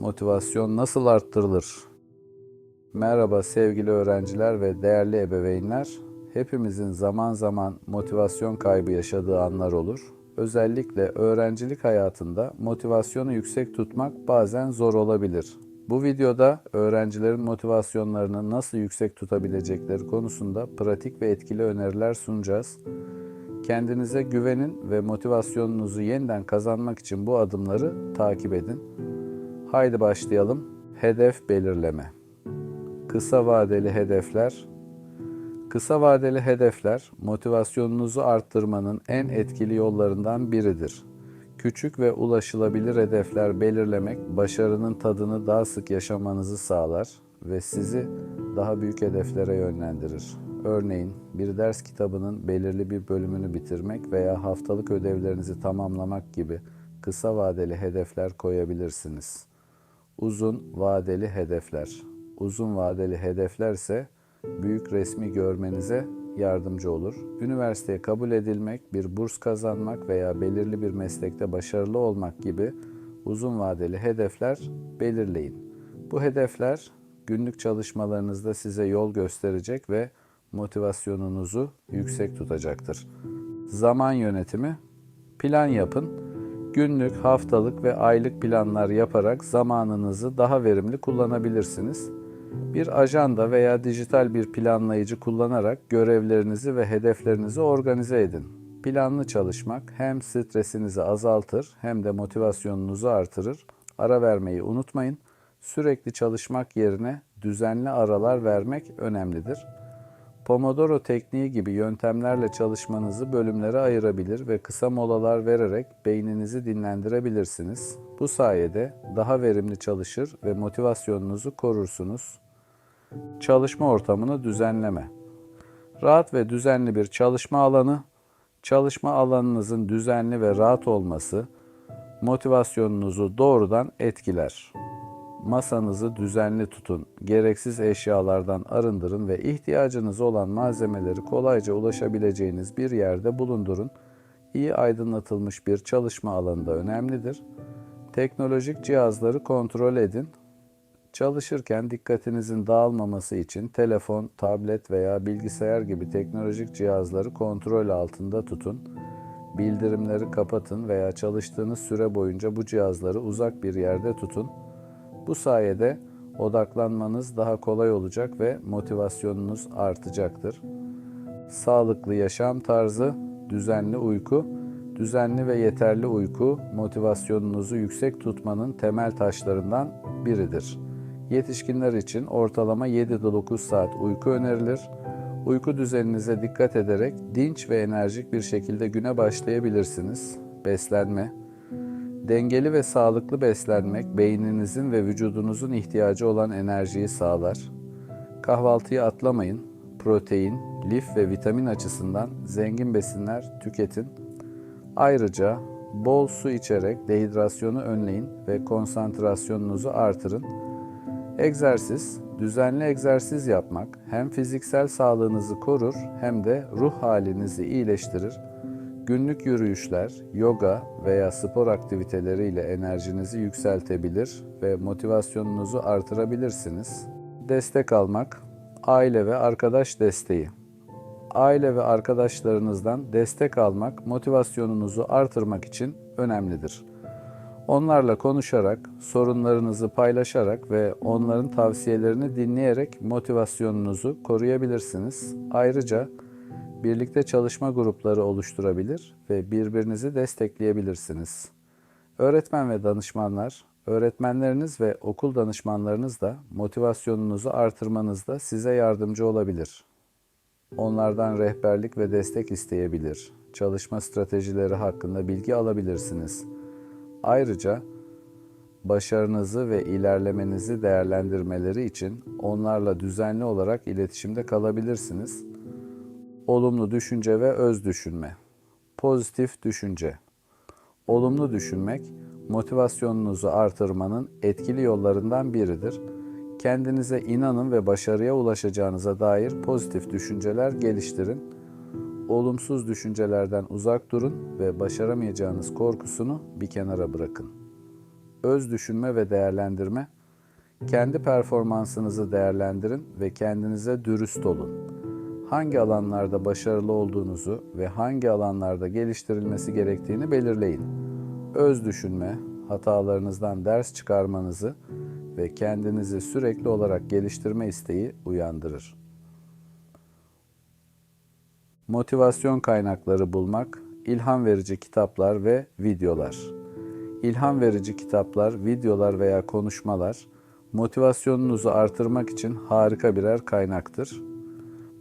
motivasyon nasıl arttırılır? Merhaba sevgili öğrenciler ve değerli ebeveynler. Hepimizin zaman zaman motivasyon kaybı yaşadığı anlar olur. Özellikle öğrencilik hayatında motivasyonu yüksek tutmak bazen zor olabilir. Bu videoda öğrencilerin motivasyonlarını nasıl yüksek tutabilecekleri konusunda pratik ve etkili öneriler sunacağız. Kendinize güvenin ve motivasyonunuzu yeniden kazanmak için bu adımları takip edin. Haydi başlayalım. Hedef belirleme. Kısa vadeli hedefler. Kısa vadeli hedefler motivasyonunuzu arttırmanın en etkili yollarından biridir. Küçük ve ulaşılabilir hedefler belirlemek başarının tadını daha sık yaşamanızı sağlar ve sizi daha büyük hedeflere yönlendirir. Örneğin bir ders kitabının belirli bir bölümünü bitirmek veya haftalık ödevlerinizi tamamlamak gibi kısa vadeli hedefler koyabilirsiniz. Uzun vadeli hedefler. Uzun vadeli hedefler ise büyük resmi görmenize yardımcı olur. Üniversiteye kabul edilmek, bir burs kazanmak veya belirli bir meslekte başarılı olmak gibi uzun vadeli hedefler belirleyin. Bu hedefler günlük çalışmalarınızda size yol gösterecek ve motivasyonunuzu yüksek tutacaktır. Zaman yönetimi plan yapın. Günlük, haftalık ve aylık planlar yaparak zamanınızı daha verimli kullanabilirsiniz. Bir ajanda veya dijital bir planlayıcı kullanarak görevlerinizi ve hedeflerinizi organize edin. Planlı çalışmak hem stresinizi azaltır hem de motivasyonunuzu artırır. Ara vermeyi unutmayın. Sürekli çalışmak yerine düzenli aralar vermek önemlidir. Pomodoro tekniği gibi yöntemlerle çalışmanızı bölümlere ayırabilir ve kısa molalar vererek beyninizi dinlendirebilirsiniz. Bu sayede daha verimli çalışır ve motivasyonunuzu korursunuz. Çalışma ortamını düzenleme. Rahat ve düzenli bir çalışma alanı, çalışma alanınızın düzenli ve rahat olması motivasyonunuzu doğrudan etkiler. Masanızı düzenli tutun, gereksiz eşyalardan arındırın ve ihtiyacınız olan malzemeleri kolayca ulaşabileceğiniz bir yerde bulundurun. İyi aydınlatılmış bir çalışma alanı da önemlidir. Teknolojik cihazları kontrol edin. Çalışırken dikkatinizin dağılmaması için telefon, tablet veya bilgisayar gibi teknolojik cihazları kontrol altında tutun. Bildirimleri kapatın veya çalıştığınız süre boyunca bu cihazları uzak bir yerde tutun. Bu sayede odaklanmanız daha kolay olacak ve motivasyonunuz artacaktır. Sağlıklı yaşam tarzı, düzenli uyku, düzenli ve yeterli uyku motivasyonunuzu yüksek tutmanın temel taşlarından biridir. Yetişkinler için ortalama 7-9 saat uyku önerilir. Uyku düzeninize dikkat ederek dinç ve enerjik bir şekilde güne başlayabilirsiniz. Beslenme, Dengeli ve sağlıklı beslenmek beyninizin ve vücudunuzun ihtiyacı olan enerjiyi sağlar. Kahvaltıyı atlamayın. Protein, lif ve vitamin açısından zengin besinler tüketin. Ayrıca bol su içerek dehidrasyonu önleyin ve konsantrasyonunuzu artırın. Egzersiz, düzenli egzersiz yapmak hem fiziksel sağlığınızı korur hem de ruh halinizi iyileştirir Günlük yürüyüşler, yoga veya spor aktiviteleriyle enerjinizi yükseltebilir ve motivasyonunuzu artırabilirsiniz. Destek almak, aile ve arkadaş desteği. Aile ve arkadaşlarınızdan destek almak motivasyonunuzu artırmak için önemlidir. Onlarla konuşarak, sorunlarınızı paylaşarak ve onların tavsiyelerini dinleyerek motivasyonunuzu koruyabilirsiniz. Ayrıca birlikte çalışma grupları oluşturabilir ve birbirinizi destekleyebilirsiniz. Öğretmen ve danışmanlar, öğretmenleriniz ve okul danışmanlarınız da motivasyonunuzu artırmanızda size yardımcı olabilir. Onlardan rehberlik ve destek isteyebilir. Çalışma stratejileri hakkında bilgi alabilirsiniz. Ayrıca başarınızı ve ilerlemenizi değerlendirmeleri için onlarla düzenli olarak iletişimde kalabilirsiniz olumlu düşünce ve öz düşünme. Pozitif düşünce. Olumlu düşünmek motivasyonunuzu artırmanın etkili yollarından biridir. Kendinize inanın ve başarıya ulaşacağınıza dair pozitif düşünceler geliştirin. Olumsuz düşüncelerden uzak durun ve başaramayacağınız korkusunu bir kenara bırakın. öz düşünme ve değerlendirme. Kendi performansınızı değerlendirin ve kendinize dürüst olun. Hangi alanlarda başarılı olduğunuzu ve hangi alanlarda geliştirilmesi gerektiğini belirleyin. Öz düşünme, hatalarınızdan ders çıkarmanızı ve kendinizi sürekli olarak geliştirme isteği uyandırır. Motivasyon kaynakları bulmak, ilham verici kitaplar ve videolar. İlham verici kitaplar, videolar veya konuşmalar motivasyonunuzu artırmak için harika birer kaynaktır.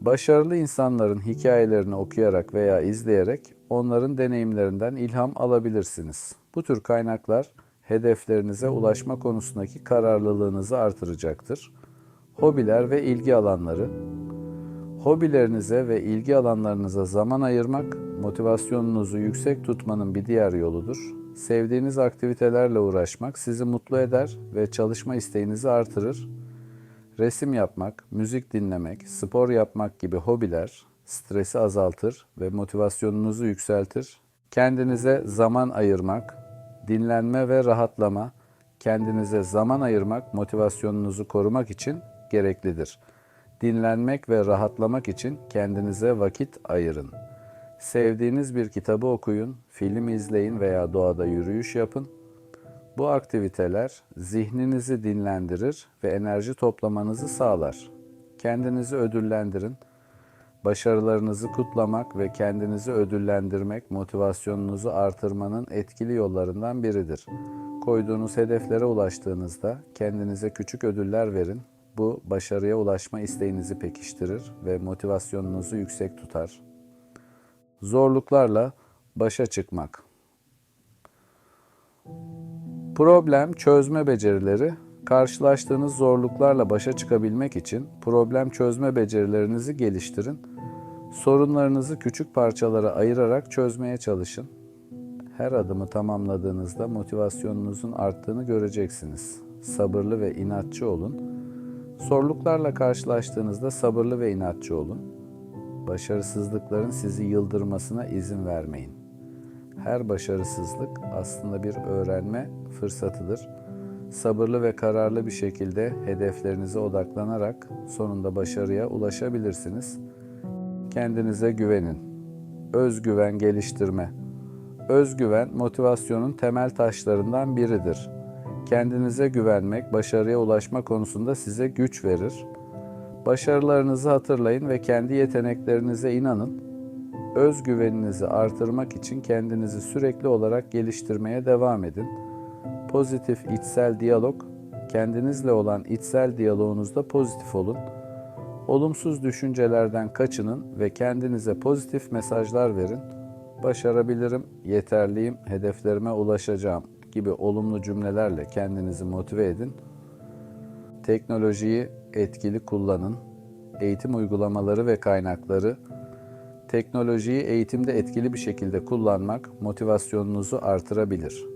Başarılı insanların hikayelerini okuyarak veya izleyerek onların deneyimlerinden ilham alabilirsiniz. Bu tür kaynaklar hedeflerinize ulaşma konusundaki kararlılığınızı artıracaktır. Hobiler ve ilgi alanları Hobilerinize ve ilgi alanlarınıza zaman ayırmak, motivasyonunuzu yüksek tutmanın bir diğer yoludur. Sevdiğiniz aktivitelerle uğraşmak sizi mutlu eder ve çalışma isteğinizi artırır. Resim yapmak, müzik dinlemek, spor yapmak gibi hobiler stresi azaltır ve motivasyonunuzu yükseltir. Kendinize zaman ayırmak, dinlenme ve rahatlama, kendinize zaman ayırmak motivasyonunuzu korumak için gereklidir. Dinlenmek ve rahatlamak için kendinize vakit ayırın. Sevdiğiniz bir kitabı okuyun, film izleyin veya doğada yürüyüş yapın. Bu aktiviteler zihninizi dinlendirir ve enerji toplamanızı sağlar. Kendinizi ödüllendirin. Başarılarınızı kutlamak ve kendinizi ödüllendirmek motivasyonunuzu artırmanın etkili yollarından biridir. Koyduğunuz hedeflere ulaştığınızda kendinize küçük ödüller verin. Bu başarıya ulaşma isteğinizi pekiştirir ve motivasyonunuzu yüksek tutar. Zorluklarla başa çıkmak. Problem çözme becerileri karşılaştığınız zorluklarla başa çıkabilmek için problem çözme becerilerinizi geliştirin. Sorunlarınızı küçük parçalara ayırarak çözmeye çalışın. Her adımı tamamladığınızda motivasyonunuzun arttığını göreceksiniz. Sabırlı ve inatçı olun. Zorluklarla karşılaştığınızda sabırlı ve inatçı olun. Başarısızlıkların sizi yıldırmasına izin vermeyin. Her başarısızlık aslında bir öğrenme fırsatıdır. Sabırlı ve kararlı bir şekilde hedeflerinize odaklanarak sonunda başarıya ulaşabilirsiniz. Kendinize güvenin. Özgüven geliştirme. Özgüven motivasyonun temel taşlarından biridir. Kendinize güvenmek başarıya ulaşma konusunda size güç verir. Başarılarınızı hatırlayın ve kendi yeteneklerinize inanın. Özgüveninizi artırmak için kendinizi sürekli olarak geliştirmeye devam edin. Pozitif içsel diyalog, kendinizle olan içsel diyaloğunuzda pozitif olun. Olumsuz düşüncelerden kaçının ve kendinize pozitif mesajlar verin. Başarabilirim, yeterliyim, hedeflerime ulaşacağım gibi olumlu cümlelerle kendinizi motive edin. Teknolojiyi etkili kullanın. Eğitim uygulamaları ve kaynakları Teknolojiyi eğitimde etkili bir şekilde kullanmak motivasyonunuzu artırabilir.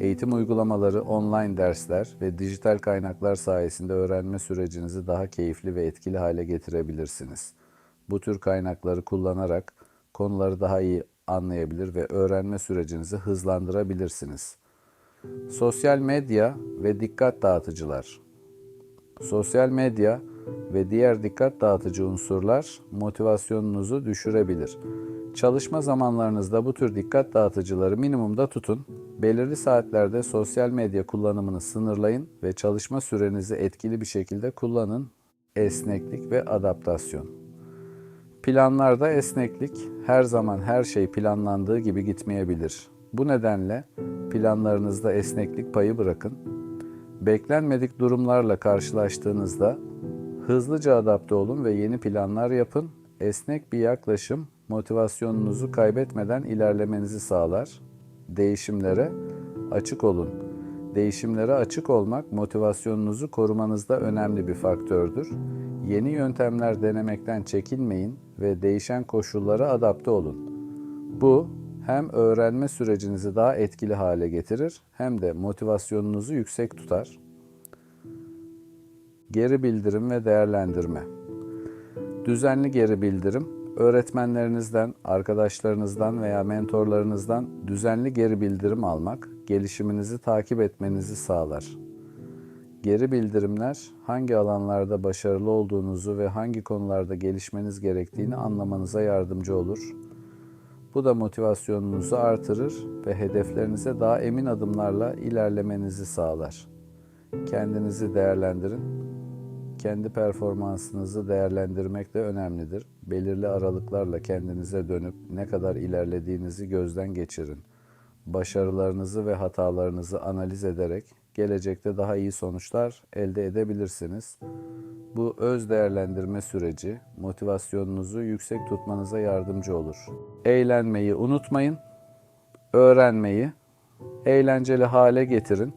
Eğitim uygulamaları, online dersler ve dijital kaynaklar sayesinde öğrenme sürecinizi daha keyifli ve etkili hale getirebilirsiniz. Bu tür kaynakları kullanarak konuları daha iyi anlayabilir ve öğrenme sürecinizi hızlandırabilirsiniz. Sosyal medya ve dikkat dağıtıcılar. Sosyal medya ve diğer dikkat dağıtıcı unsurlar motivasyonunuzu düşürebilir. Çalışma zamanlarınızda bu tür dikkat dağıtıcıları minimumda tutun. Belirli saatlerde sosyal medya kullanımını sınırlayın ve çalışma sürenizi etkili bir şekilde kullanın. Esneklik ve adaptasyon. Planlarda esneklik her zaman her şey planlandığı gibi gitmeyebilir. Bu nedenle planlarınızda esneklik payı bırakın. Beklenmedik durumlarla karşılaştığınızda hızlıca adapte olun ve yeni planlar yapın. Esnek bir yaklaşım motivasyonunuzu kaybetmeden ilerlemenizi sağlar. Değişimlere açık olun. Değişimlere açık olmak motivasyonunuzu korumanızda önemli bir faktördür. Yeni yöntemler denemekten çekinmeyin ve değişen koşullara adapte olun. Bu hem öğrenme sürecinizi daha etkili hale getirir hem de motivasyonunuzu yüksek tutar. Geri bildirim ve değerlendirme. Düzenli geri bildirim öğretmenlerinizden, arkadaşlarınızdan veya mentorlarınızdan düzenli geri bildirim almak, gelişiminizi takip etmenizi sağlar. Geri bildirimler hangi alanlarda başarılı olduğunuzu ve hangi konularda gelişmeniz gerektiğini anlamanıza yardımcı olur. Bu da motivasyonunuzu artırır ve hedeflerinize daha emin adımlarla ilerlemenizi sağlar. Kendinizi değerlendirin. Kendi performansınızı değerlendirmek de önemlidir. Belirli aralıklarla kendinize dönüp ne kadar ilerlediğinizi gözden geçirin. Başarılarınızı ve hatalarınızı analiz ederek gelecekte daha iyi sonuçlar elde edebilirsiniz. Bu öz değerlendirme süreci motivasyonunuzu yüksek tutmanıza yardımcı olur. Eğlenmeyi unutmayın. Öğrenmeyi eğlenceli hale getirin.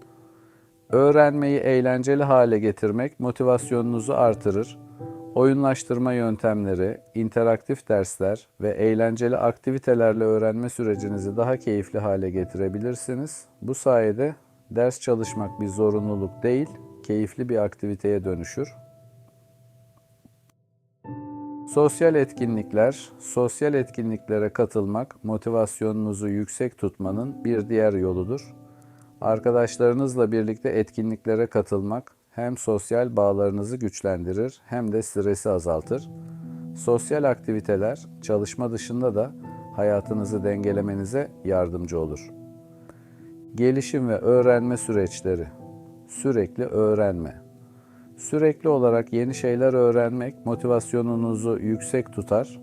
Öğrenmeyi eğlenceli hale getirmek motivasyonunuzu artırır. Oyunlaştırma yöntemleri, interaktif dersler ve eğlenceli aktivitelerle öğrenme sürecinizi daha keyifli hale getirebilirsiniz. Bu sayede ders çalışmak bir zorunluluk değil, keyifli bir aktiviteye dönüşür. Sosyal etkinlikler, sosyal etkinliklere katılmak motivasyonunuzu yüksek tutmanın bir diğer yoludur. Arkadaşlarınızla birlikte etkinliklere katılmak hem sosyal bağlarınızı güçlendirir hem de stresi azaltır. Sosyal aktiviteler çalışma dışında da hayatınızı dengelemenize yardımcı olur. Gelişim ve öğrenme süreçleri. Sürekli öğrenme. Sürekli olarak yeni şeyler öğrenmek motivasyonunuzu yüksek tutar.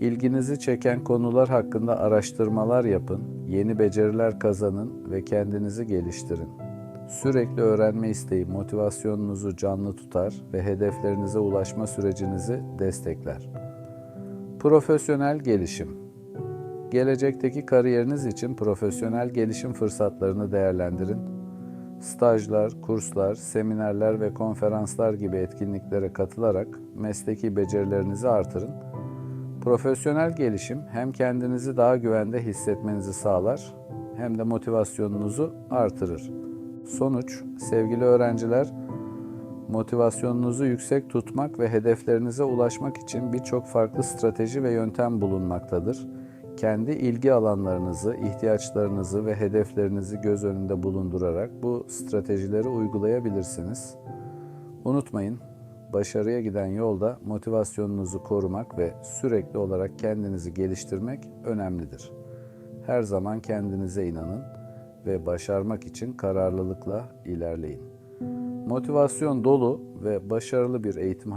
İlginizi çeken konular hakkında araştırmalar yapın, yeni beceriler kazanın ve kendinizi geliştirin. Sürekli öğrenme isteği motivasyonunuzu canlı tutar ve hedeflerinize ulaşma sürecinizi destekler. Profesyonel gelişim. Gelecekteki kariyeriniz için profesyonel gelişim fırsatlarını değerlendirin. Stajlar, kurslar, seminerler ve konferanslar gibi etkinliklere katılarak mesleki becerilerinizi artırın. Profesyonel gelişim hem kendinizi daha güvende hissetmenizi sağlar hem de motivasyonunuzu artırır. Sonuç, sevgili öğrenciler, motivasyonunuzu yüksek tutmak ve hedeflerinize ulaşmak için birçok farklı strateji ve yöntem bulunmaktadır. Kendi ilgi alanlarınızı, ihtiyaçlarınızı ve hedeflerinizi göz önünde bulundurarak bu stratejileri uygulayabilirsiniz. Unutmayın, başarıya giden yolda motivasyonunuzu korumak ve sürekli olarak kendinizi geliştirmek önemlidir. Her zaman kendinize inanın ve başarmak için kararlılıkla ilerleyin. Motivasyon dolu ve başarılı bir eğitim